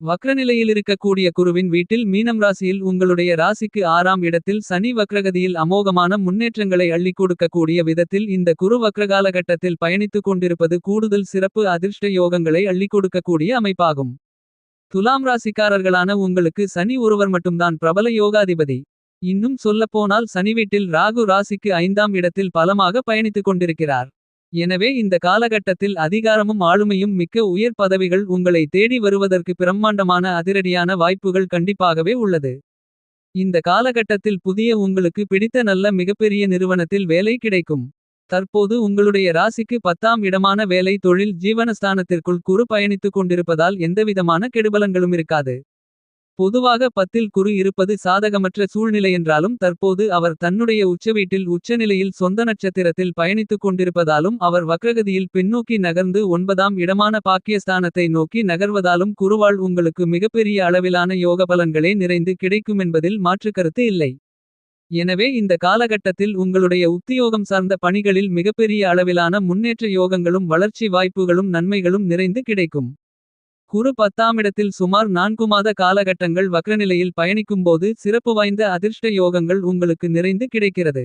வக்ரநிலையில் இருக்கக்கூடிய குருவின் வீட்டில் மீனம் ராசியில் உங்களுடைய ராசிக்கு ஆறாம் இடத்தில் சனி வக்ரகதியில் அமோகமான முன்னேற்றங்களை அள்ளி கொடுக்கக்கூடிய விதத்தில் இந்த குரு வக்ரகால கட்டத்தில் பயணித்துக் கொண்டிருப்பது கூடுதல் சிறப்பு அதிர்ஷ்ட யோகங்களை அள்ளி கொடுக்கக்கூடிய அமைப்பாகும். துலாம் ராசிக்காரர்களான உங்களுக்கு சனி ஒருவர் மட்டும்தான் பிரபல யோகாதிபதி. இன்னும் சொல்லப்போனால் சனி வீட்டில் ராகு ராசிக்கு ஐந்தாம் இடத்தில் பலமாக பயணித்துக் கொண்டிருக்கிறார். எனவே இந்த காலகட்டத்தில் அதிகாரமும் ஆளுமையும் மிக்க உயர் பதவிகள் உங்களை தேடி வருவதற்கு பிரம்மாண்டமான அதிரடியான வாய்ப்புகள் கண்டிப்பாகவே உள்ளது. இந்த காலகட்டத்தில் புதிய உங்களுக்கு பிடித்த நல்ல மிகப்பெரிய நிறுவனத்தில் வேலை கிடைக்கும். தற்போது உங்களுடைய ராசிக்கு பத்தாம் இடமான வேலை தொழில் ஜீவனஸ்தானத்திற்குள் குறு பயணித்துக் கொண்டிருப்பதால் எந்தவிதமான கெடுபலங்களும் இருக்காது. பொதுவாக பத்தில் குரு இருப்பது சாதகமற்ற சூழ்நிலையென்றாலும் தற்போது அவர் தன்னுடைய உச்சவீட்டில் உச்சநிலையில் சொந்த நட்சத்திரத்தில் பயணித்துக் கொண்டிருப்பதாலும் அவர் வக்ரகதியில் பின்னோக்கி நகர்ந்து ஒன்பதாம் இடமான பாக்கியஸ்தானத்தை நோக்கி நகர்வதாலும் குருவாள் உங்களுக்கு மிகப்பெரிய அளவிலான யோக பலன்களே நிறைந்து கிடைக்குமென்பதில் மாற்று கருத்து இல்லை. எனவே இந்த காலகட்டத்தில் உங்களுடைய உத்தியோகம் சார்ந்த பணிகளில் மிகப்பெரிய அளவிலான முன்னேற்ற யோகங்களும் வளர்ச்சி வாய்ப்புகளும் நன்மைகளும் நிறைந்து கிடைக்கும். குரு பத்தாமிடத்தில் சுமார் நான்கு மாத காலகட்டங்கள் வக்ரநிலையில் பயணிக்கும்போது சிறப்பு வாய்ந்த அதிர்ஷ்ட யோகங்கள் உங்களுக்கு நிறைந்து கிடைக்கிறது.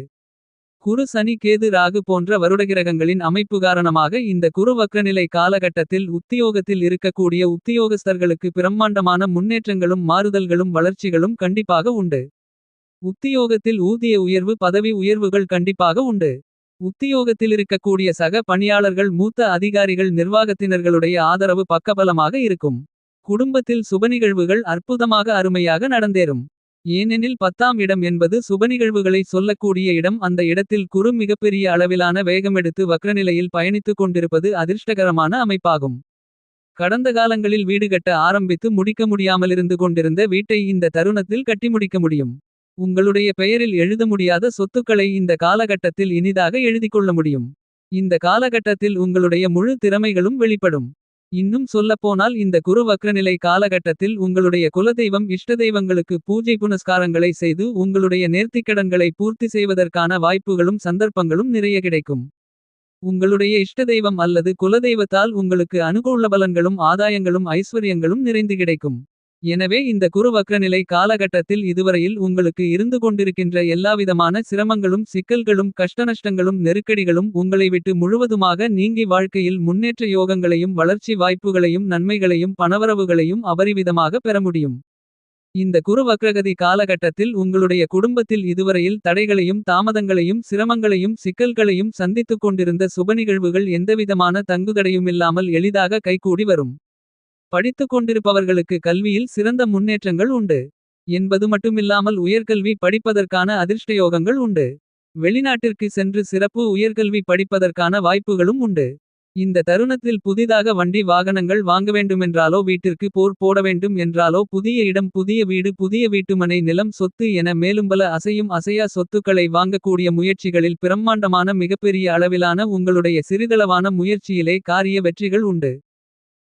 குரு சனி கேது ராகு போன்ற வருடகிரகங்களின் அமைப்பு காரணமாக இந்த குரு வக்ரநிலை காலகட்டத்தில் உத்தியோகத்தில் இருக்கக்கூடிய உத்தியோகஸ்தர்களுக்கு பிரம்மாண்டமான முன்னேற்றங்களும் மாறுதல்களும் வளர்ச்சிகளும் கண்டிப்பாக உண்டு. உத்தியோகத்தில் ஊதிய உயர்வு பதவி உயர்வுகள் கண்டிப்பாக உண்டு. உத்தியோகத்தில் இருக்கக்கூடிய சக பணியாளர்கள் மூத்த அதிகாரிகள் நிர்வாகத்தினர்களுடைய ஆதரவு பக்கபலமாக இருக்கும். குடும்பத்தில் சுபநிகழ்வுகள் அற்புதமாக அருமையாக நடந்தேறும். ஏனெனில் பத்தாம் இடம் என்பது சுபநிகழ்வுகளை சொல்லக்கூடிய இடம் அந்த இடத்தில் குரு மிகப்பெரிய அளவிலான வேகமெடுத்து வக்ரநிலையில் பயணித்துக் கொண்டிருப்பது அதிர்ஷ்டகரமான அமைப்பாகும். கடந்த காலங்களில் வீடு கட்ட ஆரம்பித்து முடிக்க முடியாமலிருந்து கொண்டிருந்த வீட்டை இந்த தருணத்தில் கட்டி முடிக்க முடியும். உங்களுடைய பெயரில் எழுத முடியாத சொத்துக்களை இந்த காலகட்டத்தில் இனிதாக எழுதிக்கொள்ள முடியும். இந்த காலகட்டத்தில் உங்களுடைய முழு திறமைகளும் வெளிப்படும். இன்னும் சொல்லப்போனால் இந்த குரு வக்ரநிலை காலகட்டத்தில் உங்களுடைய குலதெய்வம் இஷ்டதெய்வங்களுக்கு பூஜை புனஸ்காரங்களை செய்து உங்களுடைய நேர்த்திக்கடன்களை பூர்த்தி செய்வதற்கான வாய்ப்புகளும் சந்தர்ப்பங்களும் நிறைய கிடைக்கும். உங்களுடைய இஷ்டதெய்வம் அல்லது குலதெய்வத்தால் உங்களுக்கு அனுகூல பலன்களும் ஆதாயங்களும் ஐஸ்வர்யங்களும் நிறைந்து கிடைக்கும். எனவே இந்த குருவக்ரநிலை காலகட்டத்தில் இதுவரையில் உங்களுக்கு இருந்து கொண்டிருக்கின்ற எல்லாவிதமான சிரமங்களும் சிக்கல்களும் கஷ்டநஷ்டங்களும் நெருக்கடிகளும் உங்களை விட்டு முழுவதுமாக நீங்கி வாழ்க்கையில் முன்னேற்ற யோகங்களையும் வளர்ச்சி வாய்ப்புகளையும் நன்மைகளையும் பணவரவுகளையும் அபரிவிதமாக பெற முடியும். இந்த குரு வக்ரகதி காலகட்டத்தில் உங்களுடைய குடும்பத்தில் இதுவரையில் தடைகளையும் தாமதங்களையும் சிரமங்களையும் சிக்கல்களையும் சந்தித்துக் கொண்டிருந்த சுப நிகழ்வுகள் எந்தவிதமான தங்குதடையுமில்லாமல் எளிதாக கைகூடி வரும். படித்துக் கொண்டிருப்பவர்களுக்கு கல்வியில் சிறந்த முன்னேற்றங்கள் உண்டு. என்பது மட்டுமில்லாமல் உயர்கல்வி படிப்பதற்கான அதிர்ஷ்டயோகங்கள் உண்டு. வெளிநாட்டிற்கு சென்று சிறப்பு உயர்கல்வி படிப்பதற்கான வாய்ப்புகளும் உண்டு. இந்த தருணத்தில் புதிதாக வண்டி வாகனங்கள் வாங்க வேண்டுமென்றாலோ வீட்டிற்கு போர் போட வேண்டும் என்றாலோ புதிய இடம் புதிய வீடு புதிய வீட்டுமனை நிலம் சொத்து என மேலும்பல அசையும் அசையா சொத்துக்களை வாங்கக்கூடிய முயற்சிகளில் பிரம்மாண்டமான மிகப்பெரிய அளவிலான உங்களுடைய சிறிதளவான முயற்சியிலே காரிய வெற்றிகள் உண்டு.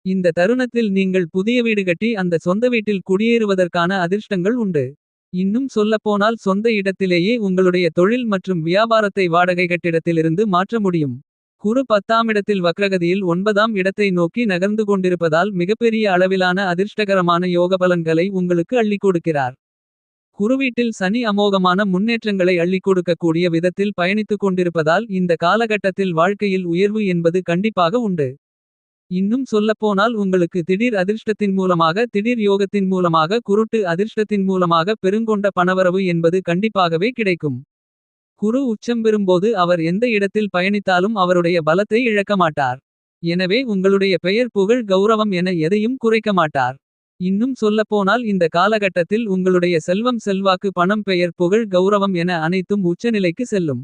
இந்த தருணத்தில் நீங்கள் புதிய வீடு கட்டி அந்த சொந்த வீட்டில் குடியேறுவதற்கான அதிர்ஷ்டங்கள் உண்டு. இன்னும் சொல்லப்போனால் சொந்த இடத்திலேயே உங்களுடைய தொழில் மற்றும் வியாபாரத்தை வாடகை கட்டிடத்திலிருந்து மாற்ற முடியும். குரு பத்தாமிடத்தில் வக்ரகதியில் ஒன்பதாம் இடத்தை நோக்கி நகர்ந்து கொண்டிருப்பதால் மிகப்பெரிய அளவிலான அதிர்ஷ்டகரமான யோக பலன்களை உங்களுக்கு அள்ளிக் கொடுக்கிறார். குருவீட்டில் சனி அமோகமான முன்னேற்றங்களை அள்ளிக் கொடுக்கக்கூடிய விதத்தில் பயணித்துக் கொண்டிருப்பதால் இந்த காலகட்டத்தில் வாழ்க்கையில் உயர்வு என்பது கண்டிப்பாக உண்டு. இன்னும் சொல்லப்போனால் உங்களுக்கு திடீர் அதிர்ஷ்டத்தின் மூலமாக திடீர் யோகத்தின் மூலமாக குருட்டு அதிர்ஷ்டத்தின் மூலமாக பெருங்கொண்ட பணவரவு என்பது கண்டிப்பாகவே கிடைக்கும். குரு உச்சம் பெறும்போது அவர் எந்த இடத்தில் பயணித்தாலும் அவருடைய பலத்தை இழக்க மாட்டார். எனவே உங்களுடைய பெயர் புகழ் கௌரவம் என எதையும் குறைக்க மாட்டார். இன்னும் சொல்லப்போனால் இந்த காலகட்டத்தில் உங்களுடைய செல்வம் செல்வாக்கு பணம் பெயர் புகழ் கௌரவம் என அனைத்தும் உச்சநிலைக்கு செல்லும்.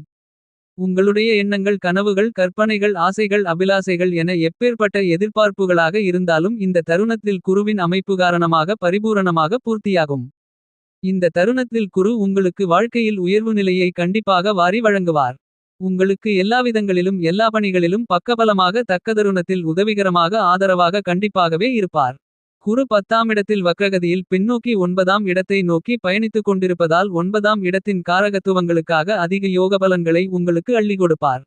உங்களுடைய எண்ணங்கள் கனவுகள் கற்பனைகள் ஆசைகள் அபிலாசைகள் என எப்பேற்பட்ட எதிர்பார்ப்புகளாக இருந்தாலும் இந்த தருணத்தில் குருவின் அமைப்பு காரணமாக பரிபூரணமாக பூர்த்தியாகும். இந்த தருணத்தில் குரு உங்களுக்கு வாழ்க்கையில் உயர்வு நிலையை கண்டிப்பாக வாரி வழங்குவார். உங்களுக்கு எல்லாவிதங்களிலும் எல்லா பணிகளிலும் பக்கபலமாக தக்க தருணத்தில் உதவிகரமாக ஆதரவாக கண்டிப்பாகவே இருப்பார். குரு பத்தாமிடத்தில் வக்ரகதியில் பின்னோக்கி ஒன்பதாம் இடத்தை நோக்கி பயணித்துக் கொண்டிருப்பதால் ஒன்பதாம் இடத்தின் காரகத்துவங்களுக்காக அதிக யோகபலன்களை உங்களுக்கு அள்ளி கொடுப்பார்.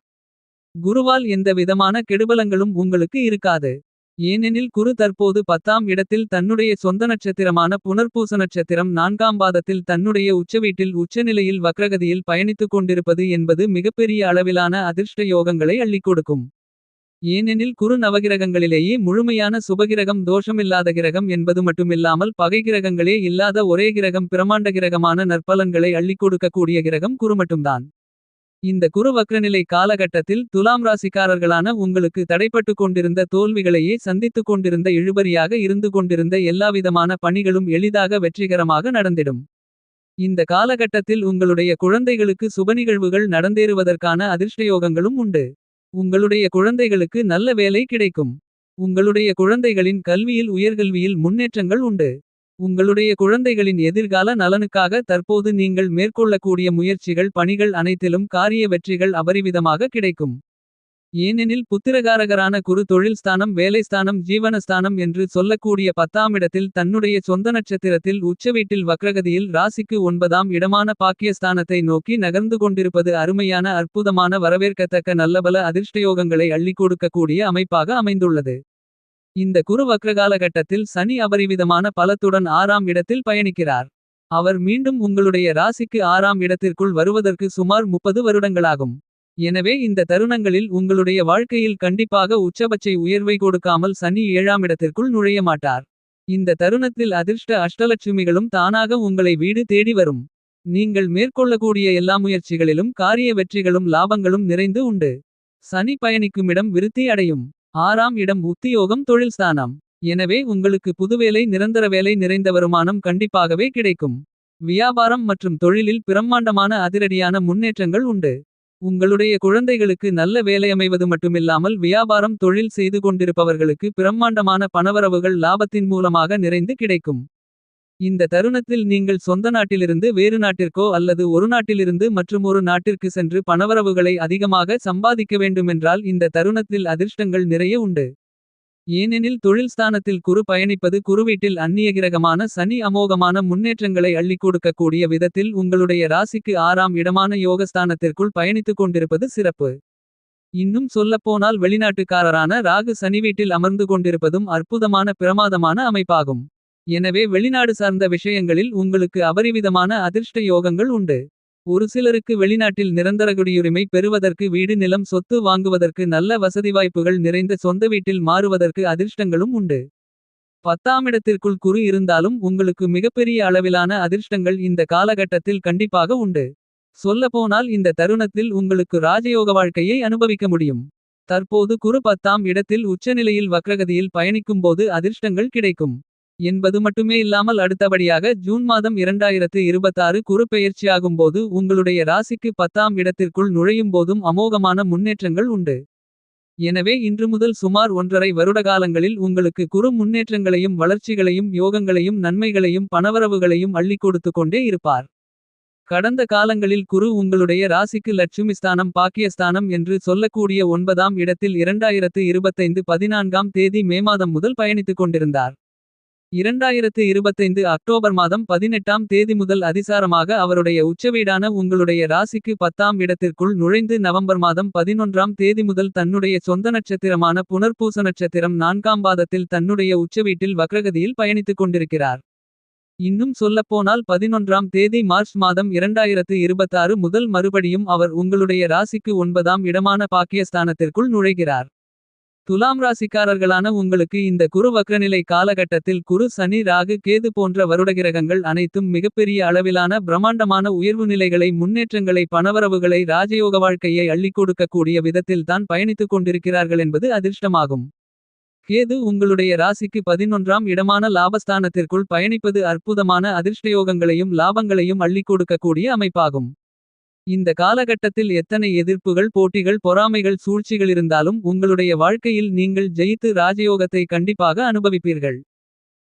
குருவால் எந்த விதமான கெடுபலங்களும் உங்களுக்கு இருக்காது. ஏனெனில் குரு தற்போது பத்தாம் இடத்தில் தன்னுடைய சொந்த நட்சத்திரமான புனர்பூச நட்சத்திரம் நான்காம் பாதத்தில் தன்னுடைய உச்சவீட்டில் உச்சநிலையில் வக்ரகதியில் பயணித்துக் கொண்டிருப்பது என்பது மிகப்பெரிய அளவிலான அதிர்ஷ்ட யோகங்களை அள்ளிக் கொடுக்கும். ஏனெனில் குரு நவகிரகங்களிலேயே முழுமையான சுபகிரகம் தோஷமில்லாத கிரகம் என்பது மட்டுமில்லாமல் பகை கிரகங்களே இல்லாத ஒரே கிரகம் பிரமாண்ட கிரகமான நற்பலன்களை அள்ளிக் கொடுக்கக்கூடிய கிரகம் குரு மட்டும்தான். இந்த குரு வக்ரநிலை காலகட்டத்தில் துலாம் ராசிக்காரர்களான உங்களுக்கு தடைப்பட்டுக் கொண்டிருந்த தோல்விகளையே சந்தித்துக் கொண்டிருந்த இழுபறியாக இருந்து கொண்டிருந்த எல்லாவிதமான பணிகளும் எளிதாக வெற்றிகரமாக நடந்திடும். இந்த காலகட்டத்தில் உங்களுடைய குழந்தைகளுக்கு சுபநிகழ்வுகள் நடந்தேறுவதற்கான அதிர்ஷ்டயோகங்களும் உண்டு. உங்களுடைய குழந்தைகளுக்கு நல்ல வேலை கிடைக்கும். உங்களுடைய குழந்தைகளின் கல்வியில் உயர்கல்வியில் முன்னேற்றங்கள் உண்டு. உங்களுடைய குழந்தைகளின் எதிர்கால நலனுக்காக தற்போது நீங்கள் மேற்கொள்ளக்கூடிய முயற்சிகள் பணிகள் அனைத்திலும் காரிய வெற்றிகள் அபரிவிதமாக கிடைக்கும். ஏனெனில் புத்திரகாரகரான குரு தொழில்ஸ்தானம் வேலைஸ்தானம் ஜீவனஸ்தானம் என்று சொல்லக்கூடிய பத்தாமிடத்தில் தன்னுடைய சொந்த நட்சத்திரத்தில் உச்சவீட்டில் வக்ரகதியில் ராசிக்கு ஒன்பதாம் இடமான பாக்கியஸ்தானத்தை நோக்கி நகர்ந்து கொண்டிருப்பது அருமையான அற்புதமான வரவேற்கத்தக்க நல்லபல அதிர்ஷ்டயோகங்களை அள்ளி கொடுக்கக்கூடிய அமைப்பாக அமைந்துள்ளது. இந்த குரு வக்ரகாலகட்டத்தில் சனி அபரிவிதமான பலத்துடன் ஆறாம் இடத்தில் பயணிக்கிறார். அவர் மீண்டும் உங்களுடைய ராசிக்கு ஆறாம் இடத்திற்குள் வருவதற்கு சுமார் 30 வருடங்களாகும். எனவே இந்த தருணங்களில் உங்களுடைய வாழ்க்கையில் கண்டிப்பாக உச்சபட்சை உயர்வை கொடுக்காமல் சனி ஏழாம் இடத்திற்குள் நுழைய மாட்டார். இந்த தருணத்தில் அதிர்ஷ்ட அஷ்டலட்சுமிகளும் தானாக உங்களை வீடு தேடி வரும். நீங்கள் மேற்கொள்ளக்கூடிய எல்லா முயற்சிகளிலும் காரிய வெற்றிகளும் லாபங்களும் நிறைந்து உண்டு. சனி பயணிக்குமிடம் விருத்தி அடையும். ஆறாம் இடம் உத்தியோகம் தொழில்ஸ்தானம். எனவே உங்களுக்கு புதுவேலை நிரந்தர வேலை நிறைந்த வருமானம் கண்டிப்பாகவே கிடைக்கும். வியாபாரம் மற்றும் தொழிலில் பிரம்மாண்டமான அதிரடியான முன்னேற்றங்கள் உண்டு. உங்களுடைய குழந்தைகளுக்கு நல்ல வேலையமைவது மட்டுமில்லாமல் வியாபாரம் தொழில் செய்து கொண்டிருப்பவர்களுக்கு பிரம்மாண்டமான பணவரவுகள் லாபத்தின் மூலமாக நிறைந்து கிடைக்கும். இந்த தருணத்தில் நீங்கள் சொந்த நாட்டிலிருந்து வேறு நாட்டிற்கோ அல்லது ஒரு நாட்டிலிருந்து மற்றுமொரு நாட்டிற்கு சென்று பணவரவுகளை அதிகமாக சம்பாதிக்க வேண்டுமென்றால் இந்த தருணத்தில் அதிர்ஷ்டங்கள் நிறைய உண்டு. ஏனெனில் தொழில் ஸ்தானத்தில் குரு பயணிப்பது குருவீட்டில் அந்நியகிரகமான சனி அமோகமான முன்னேற்றங்களை அள்ளிக் கொடுக்கக்கூடிய விதத்தில் உங்களுடைய ராசிக்கு ஆறாம் இடமான யோகஸ்தானத்திற்குள் பயணித்துக் கொண்டிருப்பது சிறப்பு. இன்னும் சொல்லப்போனால் வெளிநாட்டுக்காரரான ராகு சனி வீட்டில் அமர்ந்து கொண்டிருப்பதும் அற்புதமான பிரமாதமான அமைப்பாகும். எனவே வெளிநாடு சார்ந்த விஷயங்களில் உங்களுக்கு அபரிவிதமான அதிர்ஷ்ட யோகங்கள் உண்டு. ஒரு சிலருக்கு வெளிநாட்டில் நிரந்தர குடியுரிமை பெறுவதற்கு வீடு நிலம் சொத்து வாங்குவதற்கு நல்ல வசதி வாய்ப்புகள் நிறைந்த சொந்த வீட்டில் மாறுவதற்கு அதிர்ஷ்டங்களும் உண்டு. பத்தாமிடத்திற்குள் குரு இருந்தாலும் உங்களுக்கு மிகப்பெரிய அளவிலான அதிர்ஷ்டங்கள் இந்த காலகட்டத்தில் கண்டிப்பாக உண்டு. சொல்லப்போனால் இந்த தருணத்தில் உங்களுக்கு ராஜயோக வாழ்க்கையை அனுபவிக்க முடியும். தற்போது குரு பத்தாம் இடத்தில் உச்சநிலையில் வக்ரகதியில் பயணிக்கும்போது அதிர்ஷ்டங்கள் கிடைக்கும். என்பது மட்டுமே இல்லாமல் அடுத்தபடியாக ஜூன் மாதம் 2026 குரு பெயர்ச்சியாகும்போது உங்களுடைய ராசிக்கு பத்தாம் இடத்திற்குள் நுழையும் போதும் அமோகமான முன்னேற்றங்கள் உண்டு. எனவே இன்று முதல் சுமார் ஒன்றரை வருடகாலங்களில் உங்களுக்கு குரு முன்னேற்றங்களையும் வளர்ச்சிகளையும் யோகங்களையும் நன்மைகளையும் பணவரவுகளையும் அள்ளிக் கொடுத்துக் கொண்டே இருப்பார். கடந்த காலங்களில் குரு உங்களுடைய ராசிக்கு லட்சுமிஸ்தானம் பாக்கியஸ்தானம் என்று சொல்லக்கூடிய ஒன்பதாம் இடத்தில் 2025 பதினான்காம் தேதி மே மாதம் முதல் பயணித்துக் கொண்டிருந்தார். 2025 அக்டோபர் மாதம் 18ஆம் தேதி முதல் அதிசாரமாக அவருடைய உச்சவீடான உங்களுடைய ராசிக்கு பத்தாம் இடத்திற்குள் நுழைந்து நவம்பர் மாதம் 11ஆம் தேதி முதல் தன்னுடைய சொந்த நட்சத்திரமான புனர்பூச நட்சத்திரம் நான்காம் பாதத்தில் தன்னுடைய உச்சவீட்டில் வக்ரகதியில் பயணித்துக் கொண்டிருக்கிறார். இன்னும் சொல்லப்போனால் 11ஆம் தேதி மார்ச் மாதம் 2026 முதல் மறுபடியும் அவர் உங்களுடைய ராசிக்கு ஒன்பதாம் இடமான பாக்கியஸ்தானத்திற்குள் நுழைகிறார். துலாம் ராசிக்காரர்களான உங்களுக்கு இந்த குரு வக்ரநிலை காலகட்டத்தில் குரு சனி ராகு கேது போன்ற வருடகிரகங்கள் அனைத்தும் மிகப்பெரிய அளவிலான பிரம்மாண்டமான உயர்வு நிலைகளை முன்னேற்றங்களை பணவரவுகளை ராஜயோக வாழ்க்கையை அள்ளி கொடுக்கக்கூடிய விதத்தில் தான் பயணித்துக் கொண்டிருக்கிறார்கள் என்பது அதிர்ஷ்டமாகும். கேது உங்களுடைய ராசிக்கு பதினொன்றாம் இடமான லாபஸ்தானத்திற்குள் பயணிப்பது அற்புதமான அதிர்ஷ்டயோகங்களையும் லாபங்களையும் அள்ளி கொடுக்கக்கூடிய அமைப்பாகும். இந்த காலகட்டத்தில் எத்தனை எதிர்ப்புகள் போட்டிகள் பொறாமைகள் சூழ்ச்சிகள் இருந்தாலும் உங்களுடைய வாழ்க்கையில் நீங்கள் ஜெயித்து ராஜயோகத்தை கண்டிப்பாக அனுபவிப்பீர்கள்.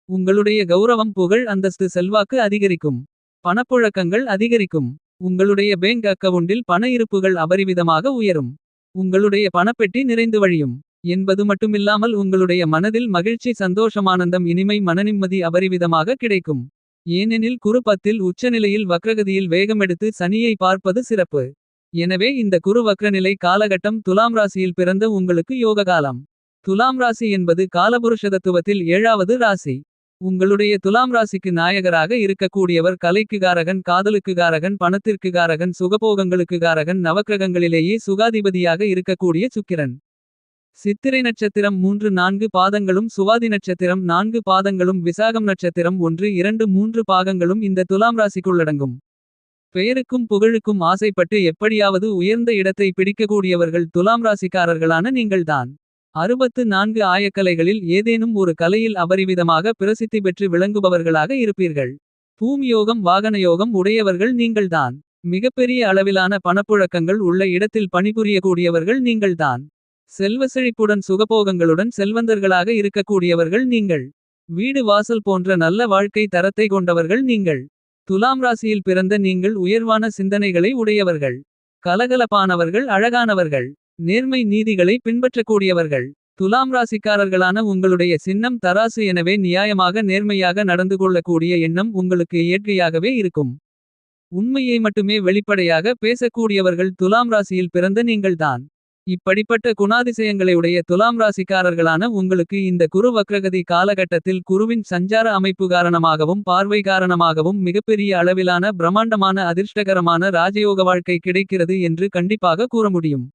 உங்களுடைய கௌரவம் புகழ் அந்தஸ்து செல்வாக்கு அதிகரிக்கும். பணப்புழக்கங்கள் அதிகரிக்கும். உங்களுடைய பேங்க் அக்கவுண்டில் பண இருப்புகள் அபரிவிதமாக உயரும். உங்களுடைய பணப்பெட்டி நிறைந்து வழியும். என்பது மட்டுமில்லாமல் உங்களுடைய மனதில் மகிழ்ச்சி சந்தோஷமானந்தம் இனிமை மனநிம்மதி அபரிவிதமாக கிடைக்கும். ஏனெனில் குரு பத்தில் உச்சநிலையில் வக்ரகதியில் வேகமெடுத்து சனியை பார்ப்பது சிறப்பு. எனவே இந்த குரு வக்ரநிலை காலகட்டம் துலாம் ராசியில் பிறந்த உங்களுக்கு யோககாலம். துலாம் ராசி என்பது காலபுருஷதத்துவத்தில் ஏழாவது ராசி. உங்களுடைய துலாம் ராசிக்கு நாயகராக இருக்கக்கூடியவர் கலைக்குகாரகன் காதலுக்குகாரகன் பணத்திற்குகாரகன் சுகபோகங்களுக்குகாரகன் நவக்கிரகங்களிலேயே சுகாதிபதியாக இருக்கக்கூடிய சுக்கிரன். சித்திரை நட்சத்திரம் மூன்று நான்கு பாதங்களும் சுவாதி நட்சத்திரம் நான்கு பாதங்களும் விசாகம் நட்சத்திரம் ஒன்று இரண்டு மூன்று பாகங்களும் இந்த துலாம் ராசிக்குள்ளடங்கும். பெயருக்கும் புகழுக்கும் ஆசைப்பட்டு எப்படியாவது உயர்ந்த இடத்தை பிடிக்கக்கூடியவர்கள் துலாம் ராசிக்காரர்களான நீங்கள்தான். அறுபத்து நான்கு ஆயக்கலைகளில் ஏதேனும் ஒரு கலையில் அபரிவிதமாக பிரசித்தி பெற்று விளங்குபவர்களாக இருப்பீர்கள். பூமியோகம் வாகனயோகம் உடையவர்கள் நீங்கள்தான். மிகப்பெரிய அளவிலான பணப்புழக்கங்கள் உள்ள இடத்தில் பணிபுரியக்கூடியவர்கள் நீங்கள்தான். செல்வ செழிப்புடன் சுகபோகங்களுடன் செல்வந்தர்களாக இருக்கக்கூடியவர்கள் நீங்கள். வீடு வாசல் போன்ற நல்ல வாழ்க்கை தரத்தை கொண்டவர்கள் நீங்கள். துலாம் ராசியில் பிறந்த நீங்கள் உயர்வான சிந்தனைகளை உடையவர்கள். கலகலப்பானவர்கள் அழகானவர்கள். நேர்மை நீதிகளை பின்பற்றக்கூடியவர்கள். துலாம் ராசிக்காரர்களான உங்களுடைய சின்னம் தராசு எனவே நியாயமாக நேர்மையாக நடந்து கொள்ளக்கூடிய எண்ணம் உங்களுக்கு இயற்கையாகவே இருக்கும். உண்மையை மட்டுமே வெளிப்படையாக பேசக்கூடியவர்கள் துலாம் ராசியில் பிறந்த நீங்கள்தான். இப்படிப்பட்ட குணாதிசயங்களையுடைய துலாம் ராசிக்காரர்களான உங்களுக்கு இந்த குரு வக்ரகதி காலகட்டத்தில் குருவின் சஞ்சார அமைப்பு காரணமாகவும் பார்வை காரணமாகவும் மிகப்பெரிய அளவிலான பிரமாண்டமான அதிர்ஷ்டகரமான ராஜயோக வாழ்க்கை கிடைக்கிறது என்று கண்டிப்பாக கூற முடியும்.